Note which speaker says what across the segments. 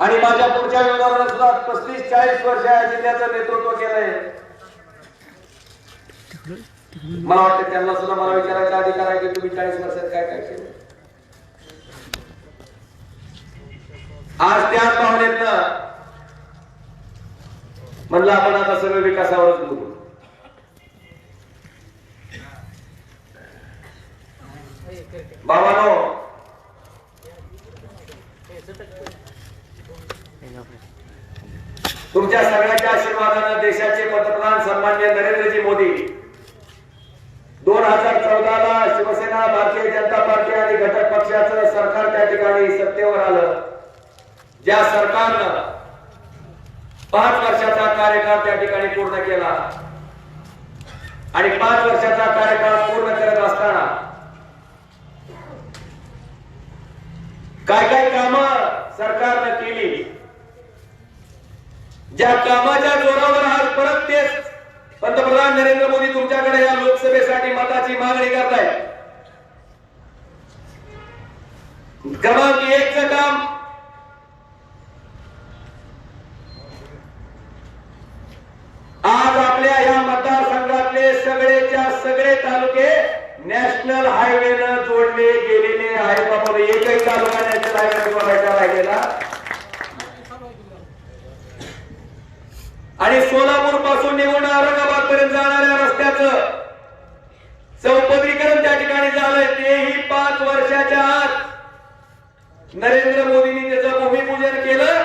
Speaker 1: आणि माझ्या पुढच्या विभागाला सुद्धा पस्तीस चाळीस वर्ष या जिल्ह्याचं नेतृत्व केलंय. मला वाटतं त्यांना सुद्धा मला विचारायचा अधिकार आहे की तुम्ही चाळीस वर्षात काय काय केलं. आज त्याच भावनेतनं म्हणलं आपण आता सर्व विकासावरच बोलू. बाबानो तुमच्या सगळ्यांच्या आशीर्वादानं देशाचे पंतप्रधान सन्मान्य नरेंद्रजी मोदी दोन हजार चौदा ला शिवसेना भारतीय जनता पार्टी आणि घटक पक्षाचं सरकार त्या ठिकाणी सत्तेवर आलं. ज्या सरकारनं पाच वर्षाचा कार्यकाळ त्या ठिकाणी पूर्ण केला आणि पाच वर्षाचा कार्यकाळ पूर्ण करत असताना काय काय कामं सरकारनं केली. ज्या कामाच्या जोरावर आज परत तेच पंतप्रधान नरेंद्र मोदी तुमच्याकडे या लोकसभेसाठी मताची मागणी करताय. क्रमांक एकच काम. आज आपल्या या नॅशनल हायवेला जोडले गेलेले आहे बाबा एकही तालुका नॅशनल हायवे जोडायचा राहिलेला आणि सोलापूरपासून निघून औरंगाबाद पर्यंत जाणाऱ्या रस्त्याचं चौपदरीकरण त्या ठिकाणी झालंय. तेही पाच वर्षाच्या आत नरेंद्र मोदींनी त्याचं भूमिपूजन केलं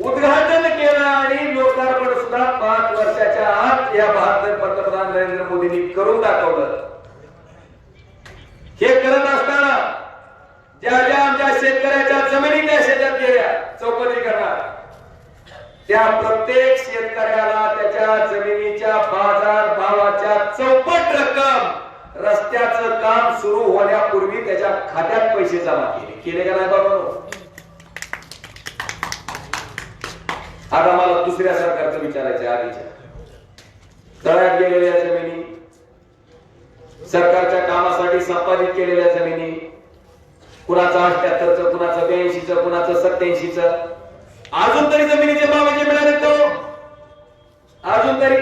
Speaker 1: उद्घाटन केलं आणि लोकार्पण सुद्धा पाच वर्षाच्या आत या बहात्तर पंतप्रधान नरेंद्र मोदींनी करून दाखवलं. हे करत असताना ज्या ज्या आमच्या शेतकऱ्याच्या जमिनी त्या शेतात गेल्या चौपदरीकरणात त्या प्रत्येक शेतकऱ्याला त्याच्या जमिनीच्या बाजार भावाच्या चौपट रक्कम रस्त्याचं काम सुरू होण्यापूर्वी त्याच्या खात्यात पैसे जमा केले. केले का नाही बाबा? आता मला दुसऱ्या सरकारचं विचारायचं आधीच्या. तळ्यात गेलेल्या जमिनी सरकारच्या कामासाठी संपादित केलेल्या जमिनी कुणाचं अठ्याहत्तरच कुणाचं ब्याऐंशीच कुणाचं सत्याऐंशीच अजून तरी जमिनीचे बाबाचे मिळाले तो हो? अजून तरी?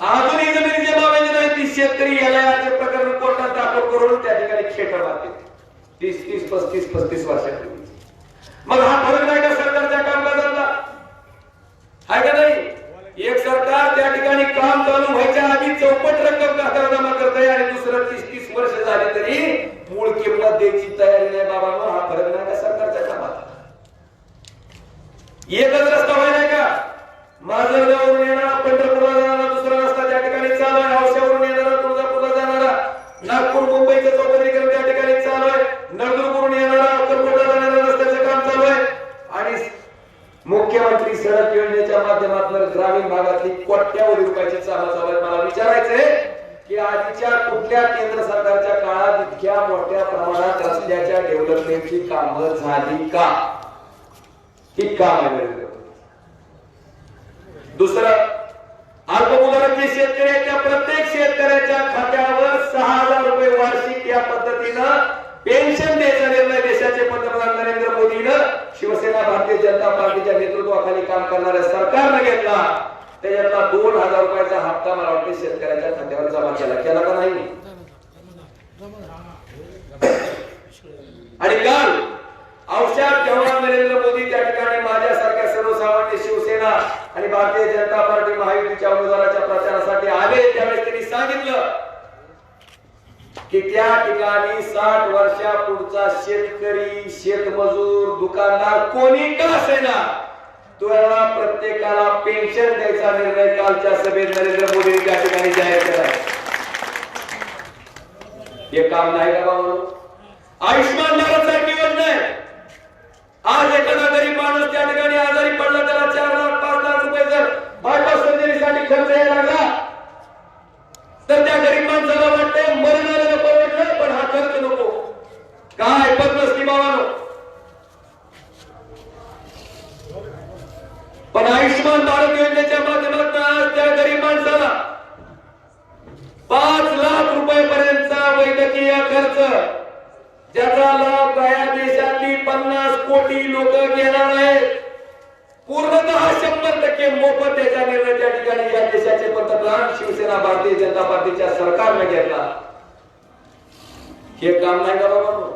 Speaker 1: अजूनही जमिनीचे बाबाचे नाही ती शेतकरी याला याचे प्रकरण कोर्टात दाखल करून त्या ठिकाणी खेट मारते तीस तीस पस्तीस पस्तीस वर्षापूर्वी. मग हा फरक नाही का सरकारच्या कामकाजातला आहे का नाही? एक सरकार त्या ठिकाणी काम चालू व्हायच्या आधी चौपट रक्कम खात्यावर जमा करते आणि दुसरं तीस तीस वर्ष झाले तरी मूळ किंमत द्यायची तयारी नाही बाबा हा फरक नाही का सरकारच्या कामात. एकच रस्ता व्हायला का? माझं जाऊन येणार पंढरपूरला जाणार दुसरा रस्ता त्या ठिकाणी चालू आहे औषधावरून येणारा तुळजापूरला जाणारा नागपूर मुंबईचं चौपदरीकरण त्या ठिकाणी चालू आहे नळदुर्गवरून येणारा अक्कलकोटला जाणारा रस्त्याचं काम चालू आहे आणि मुख्यमंत्री सडक योजनेच्या माध्यमातून ग्रामीण भागातली कोट्यावधी रुपयाची चालू चालू आहे मला विचारायचंय की आधीच्या कुठल्या केंद्र सरकारच्या काळात इतक्या मोठ्या प्रमाणात रस्त्याच्या कामं झाली का? ही काम आहे नरेंद्र दुसरं अल्पमुदत शेतकऱ्याच्या प्रत्येक शेतकऱ्याच्या खात्यावर सहा हजार रुपये वार्षिक या पद्धतीनं पेन्शन द्यायचा निर्णय देशाचे पंतप्रधान नरेंद्र मोदीनं शिवसेना भारतीय जनता पार्टीच्या नेतृत्वाखाली काम करणाऱ्या सरकारनं घेतला. त्याच्यातला दोन हजार रुपयाचा हप्ता मला वाटते शेतकऱ्याच्या खात्यावर जमा केला. केला का नाही? आणि काल औषध जेव्हा नरेंद्र मोदी त्या ठिकाणी माझ्यासारख्या सर्वसामान्य शिवसेना आणि भारतीय जनता पार्टी महायुतीच्या उमेदवाराच्या प्रचारासाठी आले. त्यावेळेस त्यांनी सांगितलं की त्या ठिकाणी साठ वर्षा पुढचा शेतकरी शेतमजूर दुकानदार कोणी का असेना? तुला प्रत्येकाला पेन्शन द्यायचा निर्णय कालच्या सभेत नरेंद्र मोदींनी त्या ठिकाणी जाहीर केला. हे काम नाही का बाबा आयुष्यमान भारत सारखी योजना आहे. आज एखादा गरीब माणूस त्या ठिकाणी आजारी पडला त्याला चार लाख पाच लाख रुपये जर बायपास सर्जरीसाठी खर्च यायला लागला तर त्या गरीब माणसाला वाटतंय मरण आलेलं परवडलं पण हा खर्च नको. काय पद्धत की बाबानो पण आयुष्यमान भारत योजनेच्या माध्यमातून आज त्या गरीब माणसाला पाच लाख रुपये पर्यंतचा वैद्यकीय खर्च ज्याचा लाभ बाहेर देशात टक्के मोफत त्याचा निर्णय त्या ठिकाणी या देशाचे पंतप्रधान शिवसेना भारतीय जनता पार्टीच्या सरकारने घेतला हे काम नाही का बाबा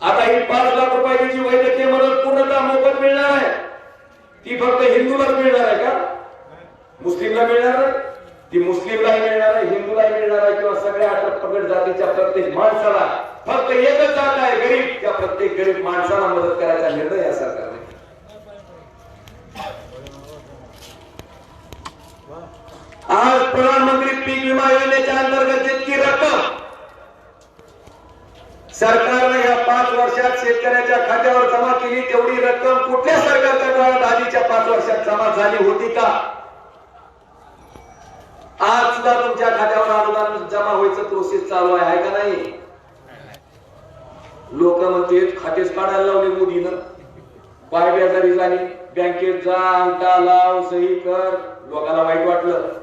Speaker 1: आता ही पाच लाख रुपयाची वैद्यकीय मदत पूर्णतः मोफत मिळणार आहे ती फक्त हिंदूलाच मिळणार आहे का मुस्लिमला मिळणार आहे ती मुस्लिमलाही मिळणार आहे हिंदूलाही मिळणार आहे किंवा सगळ्या अटक पगड जातीच्या प्रत्येक माणसाला फक्त एकच जात आहे गरीब त्या प्रत्येक गरीब माणसाला मदत करायचा निर्णय या सरकारने घेतला. आज प्रधानमंत्री पीक विमा योजनेच्या अंतर्गत जितकी रक्कम सरकारने या पाच वर्षात शेतकऱ्याच्या खात्यावर जमा केली तेवढी रक्कम कुठल्या सरकारच्या काळात आधीच्या पाच वर्षात जमा झाली होती का? आज सुद्धा तुमच्या खात्यावर अनुदान जमा व्हायचं प्रोसेस चालू आहे का नाही? लोक म्हणते खातेच काढायला लावले मोदीनं. पाय बेजारी झाली बँकेत जा अंगठा लाव सही कर. लोकांना वाईट वाटलं.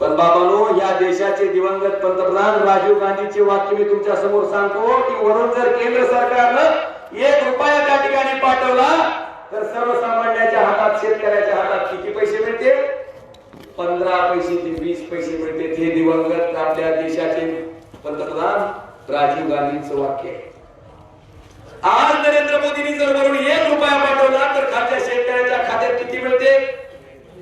Speaker 1: पण बाबानो या देशाचे दिवंगत पंतप्रधान राजीव गांधीचे वाक्य मी तुमच्यासमोर सांगतो की वरून जर केंद्र सरकारनं एक रुपया त्या ठिकाणी पाठवला तर सर्वसामान्याच्या हातात शेतकऱ्याच्या हातात किती पैसे मिळते पंधरा पैसे ते वीस पैसे मिळते हे दिवंगत आपल्या देशाचे पंतप्रधान राजीव गांधींचं वाक्य आहे. आज नरेंद्र मोदींनी जर वरून एक रुपया पाठवला तर खात्या शेतकऱ्याच्या खात्यात किती मिळते?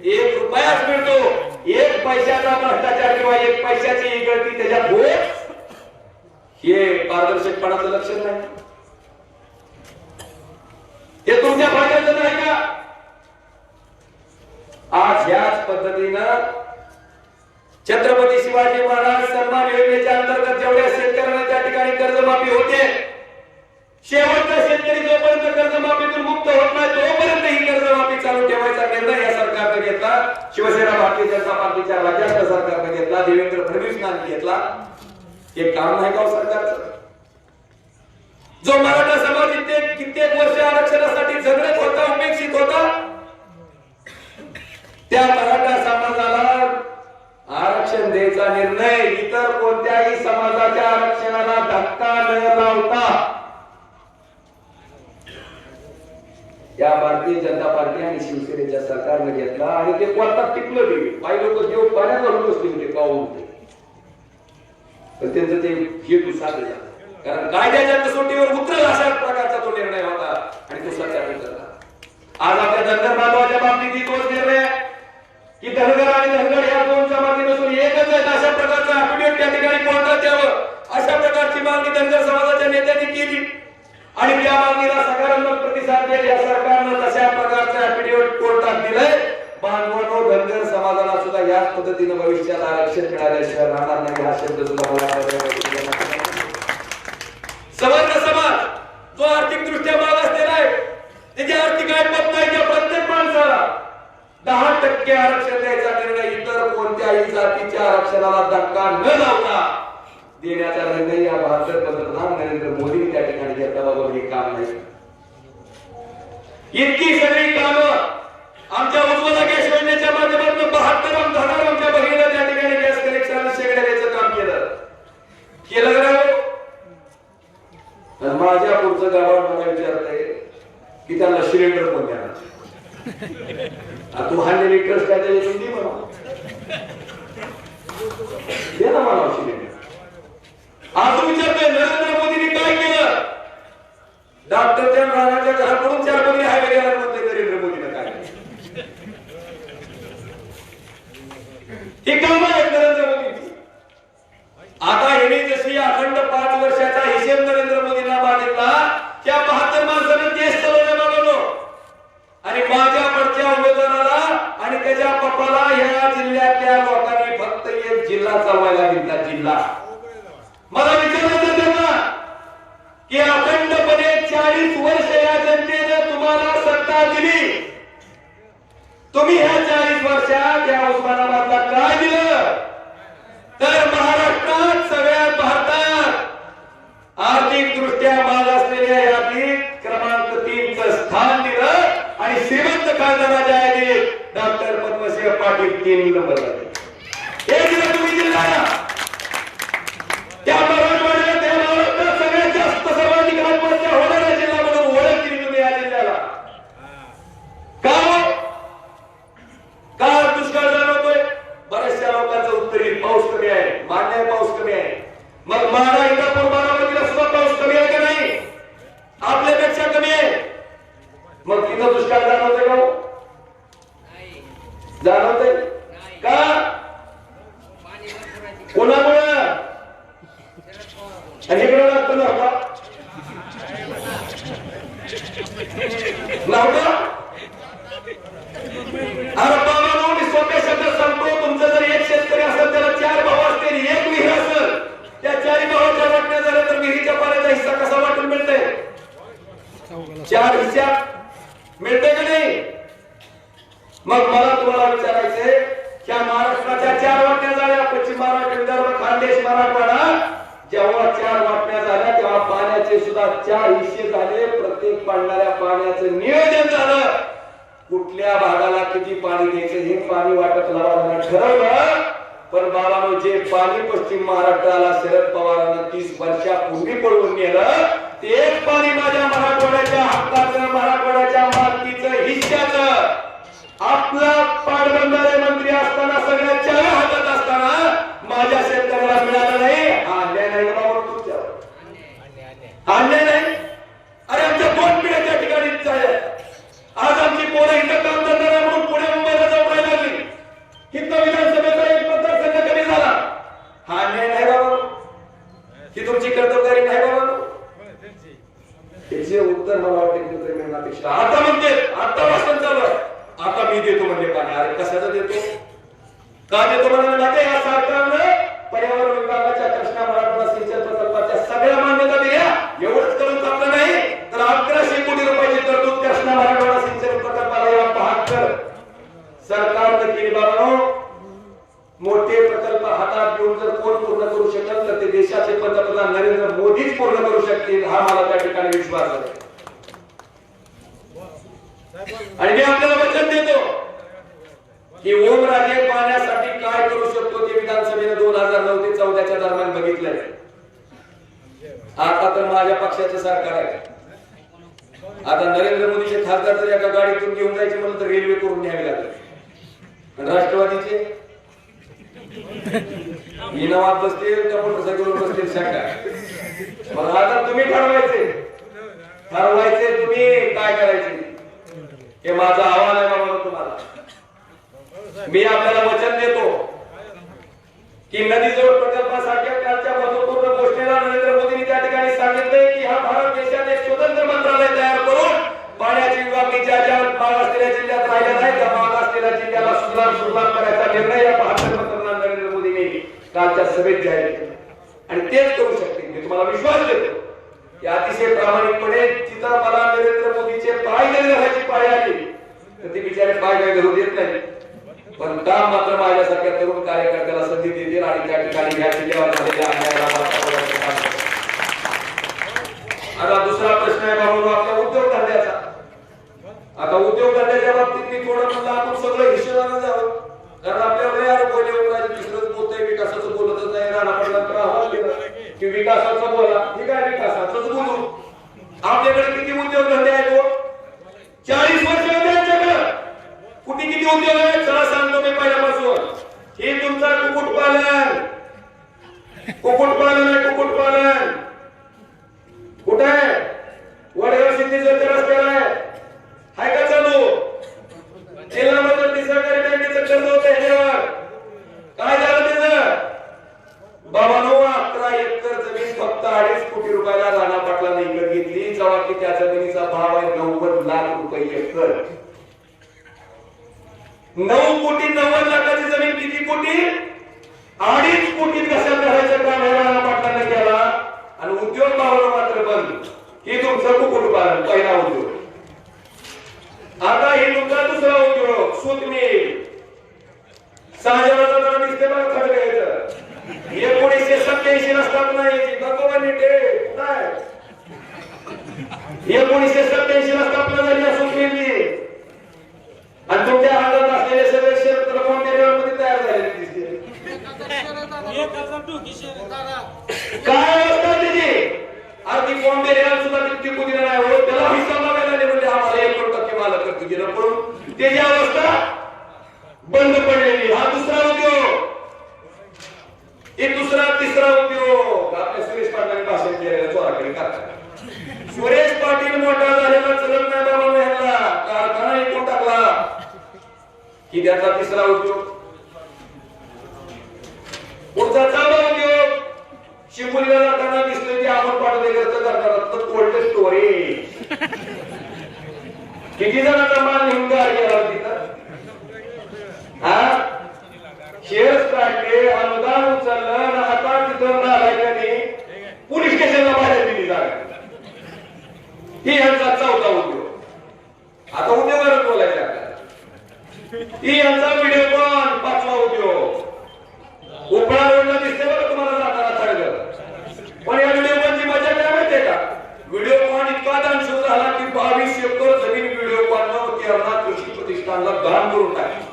Speaker 1: एक रुपयाच मिळतो. एक पैशाचा भ्रष्टाचार किंवा एक पैशाची गळती त्याच्यात होत हे पारदर्शकपणाचं लक्षण नाही. हे तुमच्या फायद्याचं नाही का? आज ह्याच पद्धतीनं छत्रपती शिवाजी महाराज सन्मान योजनेच्या अंतर्गत जेवढ्या शेतकऱ्यांना त्या ठिकाणी कर्जमाफी होते शेवटचा शेतकरी जोपर्यंत कर्जमाफीतून मुक्त होत नाही तोपर्यंत ही कर्जमाफी चालू ठेवायचा निर्णय या सरकारने घेतला. शिवसेना भारतीय जनता पार्टीच्या राज्यातल्या सरकारने घेतला देवेंद्र फडणवीसांनी घेतला. हे काम नाही का हो सरकारचं? जो मराठा समाज कित्येक कित्येक वर्ष आरक्षणासाठी झगडत होता उपेक्षित होता त्या मराठा समाजाला आरक्षण द्यायचा निर्णय इतर कोणत्याही समाजाच्या आरक्षणाला धक्का न लावता या भारतीय जनता पार्टी आणि शिवसेनेच्या सरकारने घेतला आणि ते कोर्टात टिकलं बी. काही लोक देव पाण्यात घालून बसले होते पाहून होते. पण त्यांचं ते हेतू साधला कारण कायद्याच्या कसोटीवर उतरल अशा प्रकारचा तो निर्णय होता आणि तो सत्यापित झाला आज आपल्या धनगर बांधवाच्या बाबतीत ही तोच निर्णय की धनगर आणि धनगर या दोन जमाती नसून एकच आहेत अशा प्रकारचा अफिडेविट त्या ठिकाणी कोर्टात द्यावं. अशा प्रकारची मागणी धनगर समाजाच्या नेत्यांनी केली. आणि त्या मागणीला सकारात्मक प्रतिसाद देत या सरकारनं तशा प्रकारचं अफिडेविट कोर्टात दिलंय बांधवांनो धनगर समाजाला सुद्धा याच पद्धतीनं भविष्यात झाल्याशिवाय राहणार नाही हा शब्द सुद्धा मला कळतोय. सवर्ण समाज जो आर्थिक दृष्ट्या मागासलेला आहे त्याची आर्थिक ऐपत नाही त्या प्रत्येक माणसाला दहा टक्के आरक्षण द्यायचा निर्णय इतर कोणत्याही जातीच्या आरक्षणाला धक्का न लावता देण्याचा निर्णय या भारत पंतप्रधान नरेंद्र मोदी त्या ठिकाणी घेतला बाबा हे काम नाही इतकी सगळी कामं आमच्या उज्ज्वला गॅस योजनेच्या माध्यमातून बहात्तर आमदार आमच्या बहिणीला त्या ठिकाणी गॅस कनेक्शन शेगड्या द्यायचं काम केलं केलं का नाही? आणि माझ्या पुढचं गावात मला विचारतंय की त्यांना सिलेंडर पण द्या तू हाणलेली लिटर्स काय त्याच्या दे म्हणा दे ना मला सिलेंडर आज विचारतोय नरेंद्र मोदींनी काय केलं? डॉक्टर डॉक्टरच्या राणाच्या घराकडून चार कोणी हायवे गेला म्हणते नरेंद्र मोदीनं काय? केलं? काम आहे नरेंद्र मोदींची आता यांनी जशी अखंड पाच वर्षाचा हिशेब नरेंद्र मोदींना मागितला त्या बहात्तर माणसाने केस चालवल्या मागवलो. आणि माझ्या पडच्या उमेदवाराला आणि त्याच्या पप्पाला या जिल्ह्यातल्या लोकांनी फक्त एक जिल्हा चालवायला दिला जिल्हा. मला विचारायचं त्यांना की अखंडपणे चाळीस वर्ष या जनतेनं तुम्हाला सत्ता दिली. तुम्ही ह्या चाळीस वर्षात या उस्मानाबादला काय दिलं? तर महाराष्ट्र श्रीमंत खासदाराच्या डॉक्टर पद्मसिंह पाटील तीन नंबर झाले हे दिलं तुम्ही जिल्हा Mantivas dos caras da Nottingham कुठल्या किती पाणी द्यायचं हे पाणी वाटप लावायला ठरवलं. पण बाबानो जे पाणी पश्चिम महाराष्ट्राला शरद पवारांना तीस वर्षापूर्वी पळवून नेलं तेच पाणी माझ्या मराठवाड्याच्या हक्काचं मराठवाड्याच्या मालकीचं हिश्श्याचं आपला पाटबंधारे मंत्री असताना सगळ्या चार हातात असताना माझ्या शेतकऱ्याला मिळालं नाही. हा अन्याय नाही बाबा तुमच्यावर. हा अन्याय नाही. अरे आमच्या दोन पिढ्याच्या ठिकाणी आज आमची पोरं इथं काम करणार आहे म्हणून पुणे मुंबईला जाऊन राहायला लागली इथं विधानसभेचा एक मतदारसंघ कमी झाला हा अन्याय नाही बाबा नाही बाबा याचे उत्तर मला वाटते मिळण्यापेक्षा आता म्हणते आता भाषण चालू आहे. आता मी देतो म्हणजे पाणी अरे कशाचं देतो? का देतो माहिती या सरकारनं पर्यावरण विभागाच्या कृष्णा मराठवाडा सिंचन प्रकल्पाच्या सगळ्या मान्यता दिल्या एवढंच करून चाललं नाही तर अकराशे कोटी रुपयाची तरतूद कृष्णा मराठवाडा सिंचन प्रकल्पाला या बहात्तर सरकारनं केली बाबा मोठे प्रकल्प हातात घेऊन जर कोण पूर्ण करू शकत तर ते देशाचे पंतप्रधान नरेंद्र मोदीच पूर्ण करू शकतील हा मला त्या ठिकाणी विश्वास आहे. आणि मी आपल्याला वचन देतो की ओमराजे पाहण्यासाठी काय करू शकतो ते विधानसभेने दोन हजार नऊ ते चौदाच्या दरम्यान बघितलंय. आता तर माझ्या पक्षाचं सरकार आहे. आता नरेंद्र मोदीचे खासदार जर एका गाडीतून घेऊन जायचे म्हणलं तर रेल्वे करून घ्यावी लागेल. राष्ट्रवादीचे? इनामात बसतील त्या मोटरसायकलवर बसतील शाखा. मग आता तुम्ही ठरवायचे. ठरवायचे तुम्ही काय करायचे? हे माझं आव्हान आहे बाबा तुम्हाला. मी आपल्याला वचन देतो की नदी जोड प्रकल्पासारख्या त्याच्या महत्त्वपूर्ण गोष्टीला नरेंद्र मोदींनी त्या ठिकाणी सांगितले की हा भारत देशात एक स्वतंत्र मंत्रालय तयार करून पाण्याची विभागणी ज्या ज्या भाग असलेल्या जिल्ह्यात राहिल्या नाही त्या भाग असलेल्या जिल्ह्याला सुधार सुधार करायचा निर्णय या बहात्तर मोदींनी कालच्या सभेत जाहीर केलं आणि तेच करू शकते. मी तुम्हाला विश्वास देतो. की अतिशय प्रामाणिकपणे जिथं मला नरेंद्र मोदीचे पाय जरी घालायची पाय आली तर ते बिचारे पाय काय घालू देत नाही पण काम मात्र माझ्यासारख्या तरुण कार्यकर्त्याला संधी देतील आणि त्या ठिकाणी या जिल्ह्यावर झालेल्या अन्यायाला वाचा काम आता दुसरा प्रश्न आहे बाबू आपल्या उद्योगधंद्याचा आता उद्योगधंद्याच्या बाबतीत मी थोडं म्हणलं आपण सगळं हिशोबानं जावं कारण आपल्याला यार बोले उन्हाचे दुसरंच बोलतोय विकासाचं बोलतच नाही राणा पडला आवाज दिला की विकासाचं बोला ठीक आहे विकासाचंच बोलू आपल्याकडे किती उद्योगधंदे आहेत हो? चाळीस वर्ष होते यांच्याकडे कुठे किती उद्योग आहेत चला सांगतो मी पहिल्यापासून हे तुमचा कुक्कुटपालन कुक्कुटपालन आहे कुक्कुटपालन कुठे आहे वडगाव सिद्धेश्वरच्या रस्त्याला आहे हाय का चालू जिल्हा मध्यवर्ती सहकारी बँकेचं कर्ज होतं ह्याच्यावर काय झालं त्याचं बाबा नो अकरा एकर जमीन फक्त अडीच कोटी रुपयाला राणा पाटलांना विकत घेतली की त्या जमिनीचा भाव आहे नव्वद लाख रुपये एकर. नऊ कोटी नव्वद लाखाची जमीन किती कोटी? अडीच कोटी कशा करायचं काम हे राणा पाटलांनी केला आणि उद्योग भावना मात्र बंद. हे तुमचं कुक्कुटपालन पहिला उद्योग. आता हे तुमचा दुसरा उद्योग सुतमेल मिल सहाजनाचा जरा दिसते मला खरं घ्यायचं एकोणीसशे सत्याऐंशी ला स्थापना यायची. भगवान इथे काय? एकोणीसशे सत्याऐंशी ला स्थापना झाली असून केली आणि तुमच्या हातात असलेले सगळे क्षेत्र कोणत्या मध्ये तयार झालेले दिसते काय अवस्था त्याची अगदी बॉम्बे रेल सुद्धा टिकू कुठे नाही हो त्याला हिस्सा मागायला नाही म्हणजे आम्हाला एक टक्के मालक करतो गेलं पण त्याची अवस्था बंद पडलेली. हा दुसरा उद्योग. हे दुसरा तिसरा उद्योग. आपल्या सुरेश पाटलांनी भाषण केलेलं चोराकडे करता सुरेश पाटील मोठा झालेला चलत नाही बाबा ह्यांना. कारखाना एकूण टाकला. की त्याचा तिसरा उद्योग. पुढचा चौदा उद्योग. शिवमुलीला जाताना दिसतोय की आपण पाटोदेकरचं करणार तर कोल्ड स्टोरेज. किती जणांचा माल निघून गेला तिथं? हा? शेअर्स काढले अनुदान उचललं आणि आता तिथं नालायकांनी पोलीस स्टेशनला बाहेर दिली जागा. ही यांचा चौथा उद्योग. आता उद्योगावर बोलायचं आपल्याला. ही यांचा व्हिडिओ कॉन पाचवा उद्योग. उपळा रोडला दिसते बरं तुम्हाला जाताना सगळं पण या व्हिडिओ कॉनची मजा काय माहितीये का? व्हिडिओ कॉन इतका दानशूर झाला की बावीस एकर जमीन व्हिडिओ कॉननं यांना कृषी प्रतिष्ठानला दान करून टाकली.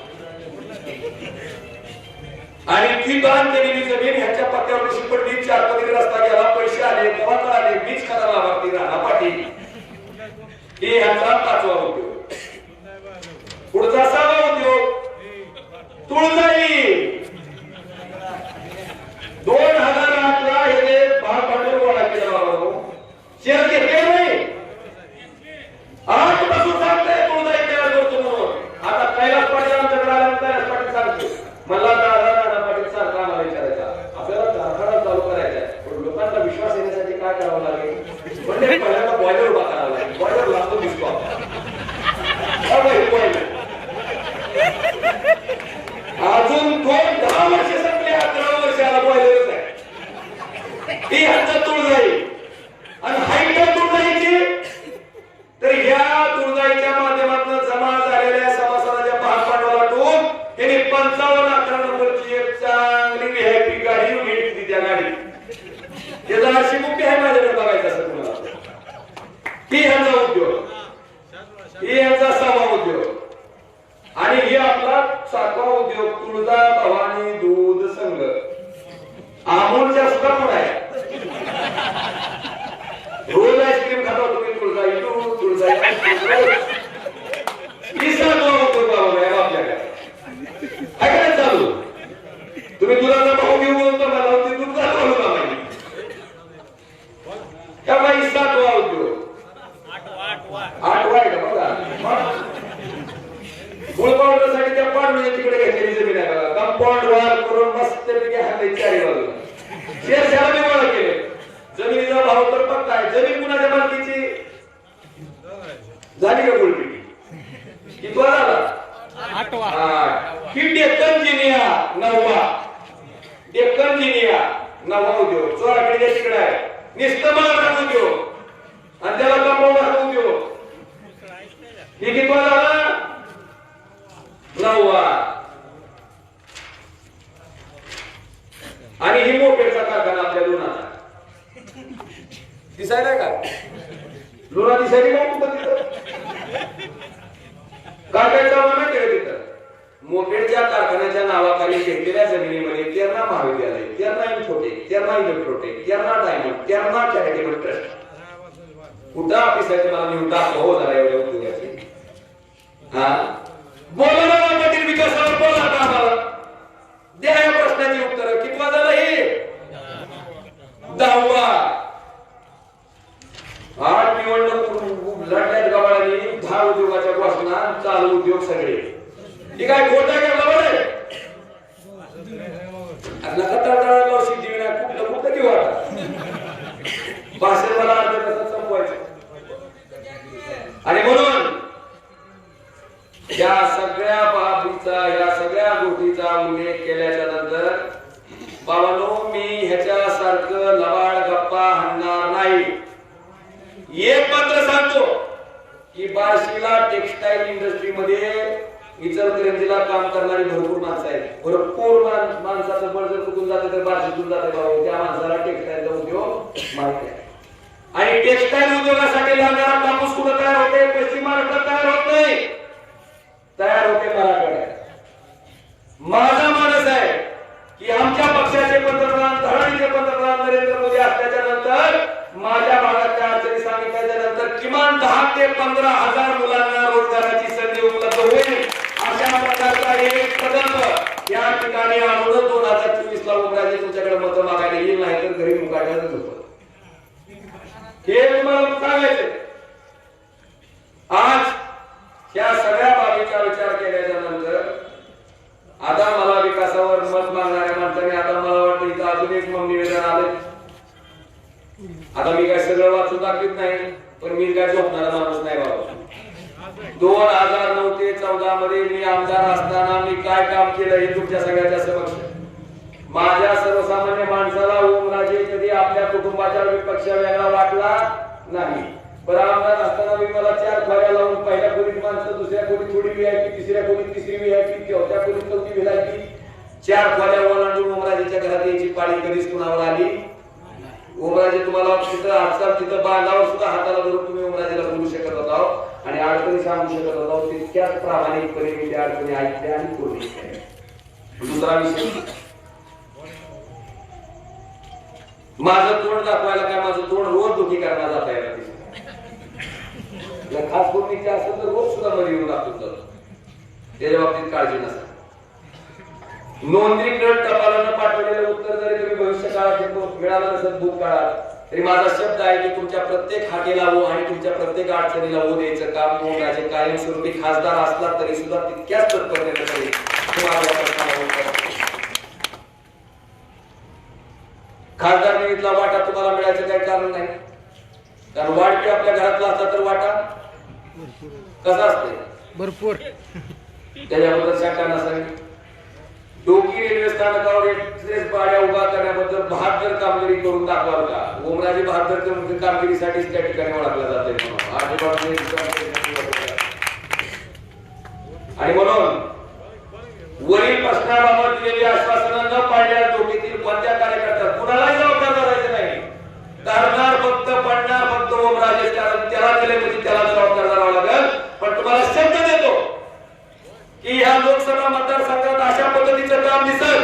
Speaker 1: आणि ती दान केलेली जमीन ह्याच्या पत्त्यावर शिपडली चार पदरी रस्ता गेला पैसे आले तेव्हा आले बीज खरा लाभार्थी राणा पाटील. हे ह्याचा पाचवा उद्योग पुढचा सहावा उद्योग तुळजाई. दोन हजार अमोलच्या सुद्धा पण आहे रोज आईस्क्रीम खाता तुम्ही तुळजा तुळजा तिसरा दोन उपयोग आपल्याकडे. काय चालू? तुम्ही दुधाचा भाऊ घेऊ बोलतो मला ते दुधाचा भाऊ का माहिती त्यामुळे आठवा आहे का बघा? त्या पांडू तिकडे घेतलेली जमीन आहे कंपाऊंड करून मस्त पैकी चारी शेअर जमिनीचा भाव तर बघताय जमीन कुणाच्या मालकीची? झाली का गोलपिटी किती झाला आठवा. ही. डेक्कन जिनिया नववा. डेक्कन जिनिया नववा उद्योग. चोराकडे तिकडे आहे. निस्तमान उद्योग सगळे. ही काय खोट आहे असताना मी काय काम केलं हे तुमच्या सगळ्याच्या समक्ष? माझ्या सर्वसामान्य माणसाला ओमराजे कधी आपल्या कुटुंबाच्या पक्ष वेगळा वाटला नाही. आमदार असताना मी मला चार खोऱ्या लावून पहिल्या खोलीत माणसं दुसऱ्या खोलीत थोडी व्हीआयपी तिसऱ्या खोलीत तिसरी व्हीआयपी चौथ्या खोलीत चौथी व्हीआयपी चार खोल्या ओलांडून ओमराजेच्या घरात यायची पाळी कधीच कुणावर आली? ओमराजे तुम्हाला तिथं तिथं बांधावर सुद्धा हाताला धरून तुम्ही ओमराजेला बोलू शकत होता. आणि अडचणी सांगू शकत होतो तितक्याच प्रामाणिकपणे मी त्या अडचणी ऐकल्या आणि पूर्ण दुसरा विषय. माझं तोंड दाखवायला काय माझं तोंड रोज दुखी करणार जाता येणार खास करून इच्छा असेल तर रोज सुद्धा मध्ये येऊन दाखवतो त्याच्या बाबतीत काळजी नसा. नोंदणीकृत टपालानं पाठवलेलं उत्तर जरी तुम्ही भविष्य काळात मिळालं नसेल भूत काळात तरी माझा शब्द आहे की तुमच्या प्रत्येक हाकेला हो आणि तुमच्या प्रत्येक अडचणीला हो द्यायचं काम कोणाचे कायमस्वरूपी खासदार असला तरी सुद्धा तितक्याच तत्परतेने आहे. खासदार निमित्तला वाटा तुम्हाला मिळायचं काही कारण नाही. कारण वाटते आपल्या घरातला असला तर वाटा कसा असते?
Speaker 2: भरपूर.
Speaker 1: त्याच्याबद्दल शंका नसावी. डोकी रेल्वे स्थानकावर एक्सप्रेस गाड्या उभा करण्याबद्दल बहादर कामगिरी करून दाखवाल का ओमराजे मुख्य कामगिरीसाठीच त्या ठिकाणी ओळखला जाते आणि म्हणून वरील प्रश्नाबाबत दिलेली आश्वासनं न पाळल्यास डोकीतील कोणत्या कार्यकर्त्या कुणाला जबाबदार धरायचं नाही करणार फक्त पडणार फक्त ओमराजे कारण त्याला दिले म्हणजे त्याला जबाबदार धरावं लागेल पण तुम्हाला शब्द देतो की ह्या लोकसभा मतदारसंघात अशा पद्धतीचं काम दिसल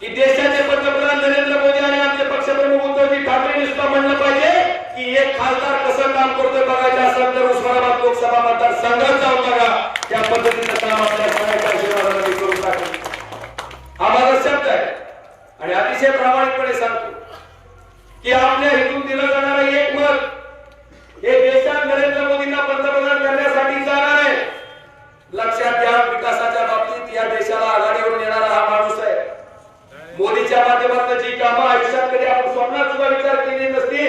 Speaker 1: की देशाचे पंतप्रधान नरेंद्र मोदी आणि आमचे पक्षप्रमुख उद्धवजी ठाकरे नुसतं म्हणलं पाहिजे की एक खासदार कसं काम करतोय बघायचं असेल तर उस्मानाबाद लोकसभा मतदारसंघात जाऊन बघा त्या पद्धतीचं काम आपल्या सगळ्याच्या आशीर्वादाने मी करून टाकेल हा माझा शब्द आहे आणि अतिशय प्रामाणिकपणे सांगतो की आपल्या हेतून दिलं जाणारं एक मत हे देशात नरेंद्र मोदींना पंतप्रधान करण्यासाठी जाणार आहे लक्षात घ्या विकासाच्या बाबतीत या देशाला आघाडीवर नेणारा हा माणूस आहे मोदीच्या माध्यमातून जी कामं आयुष्यात कधी आपण स्वप्नात सुद्धा विचार केली नसती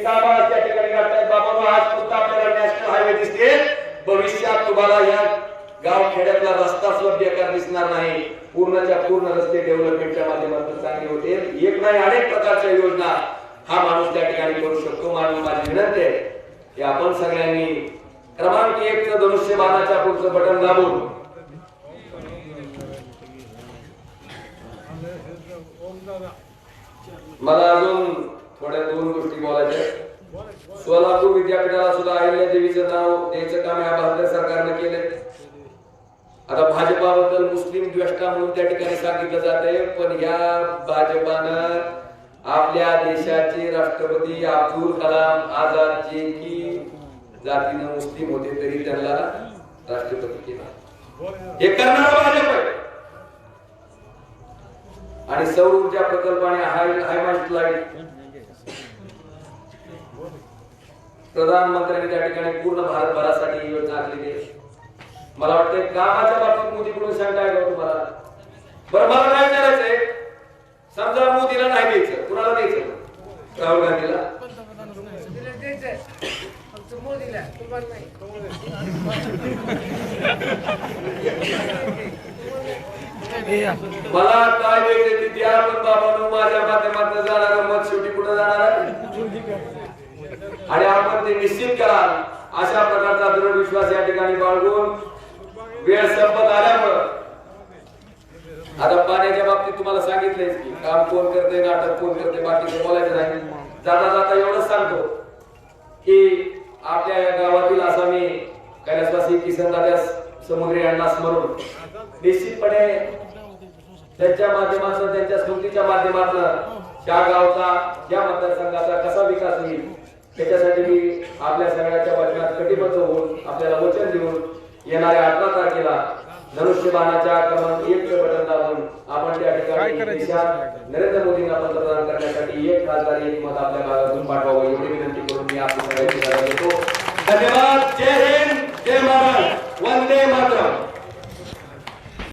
Speaker 1: ती त्या ठिकाणी बाबा आज सुद्धा आपल्याला नॅशनल हायवे दिसते. भविष्यात तुम्हाला या गाव खेड्यातला रस्ता सुद्धा बेकार दिसणार नाही. पूर्णच्या पूर्ण रस्ते डेव्हलपमेंटच्या माध्यमातून चांगले होते एक नाही अनेक प्रकारच्या योजना हा माणूस त्या ठिकाणी करू शकतो. म्हणून माझी विनंती आहे की आपण सगळ्यांनी क्रमांक एक धनुष्यबाणाच्या पुढचं बटन दाबून मला अजून थोड्या दोन गोष्टी बोलायच्या. सोलापूर विद्यापीठाला सुद्धा अहिल्या देवीचं नाव द्यायचं काम या भारत सरकारनं केलंय. आता भाजपाबद्दल मुस्लिम द्वेष्टा म्हणून त्या ठिकाणी सांगितलं जात आहे पण या भाजपानं आपल्या देशाचे राष्ट्रपती अब्दुल कलाम आझाद जे की जातीनं मुस्लिम होते तरी त्यांना राष्ट्रपती केला. हे करणार भाजप आहे. आणि सौर ऊर्जा प्रकल्पाने हाय हायमास्ट लाइट प्रधानमंत्र्यांनी त्या ठिकाणी पूर्ण भारतभरासाठी ही योजना आखलेली आहे मला वाटतं कामाच्या बाबतीत मोदीकडून शंका आहे तुम्हाला. बरं मला काय करायचंय समजा मोदीला नाही द्यायचं कुणाला द्यायचं? राहुल गांधीला? मला काय द्यायचं ते द्या पण बाबा माझ्या माध्यमातून जाणार मत शेवटी कुठं जाणार आणि आपण ते निश्चित कराल. अशा प्रकारचा दृढ विश्वास या ठिकाणी बाळगून वेळ संपत आल्यामुळं आता पाण्याच्या बाबतीत तुम्हाला सांगितलंय की काम कोण करते नाटक कोण करते बाकीचे बोलायचं नाही. जाता जाता एवढंच सांगतो की आपल्या या गावातील असा मी कैलासवासी किसन दादा समुद्री यांना स्मरून निश्चितपणे त्यांच्या माध्यमातून त्यांच्या स्मृतीच्या माध्यमातून त्या गावचा या मतदारसंघाचा कसा विकास होईल त्याच्यासाठी मी आपल्या सगळ्यांच्या वचनात कटिबद्ध होऊन आपल्याला वचन देऊन येणाऱ्या अठरा तारखेला धनुष्यबाणाच्या क्रमांक एक बटन दाबून आपण त्या ठिकाणी नरेंद्र मोदींना पंतप्रधान करण्यासाठी एक खासदार एक मत आपल्या भागातून पाठवावं एवढी विनंती करून मी आपल्या सगळ्यांची धन्यवाद. जय हिंद. जय महाराज वंदे मातरम.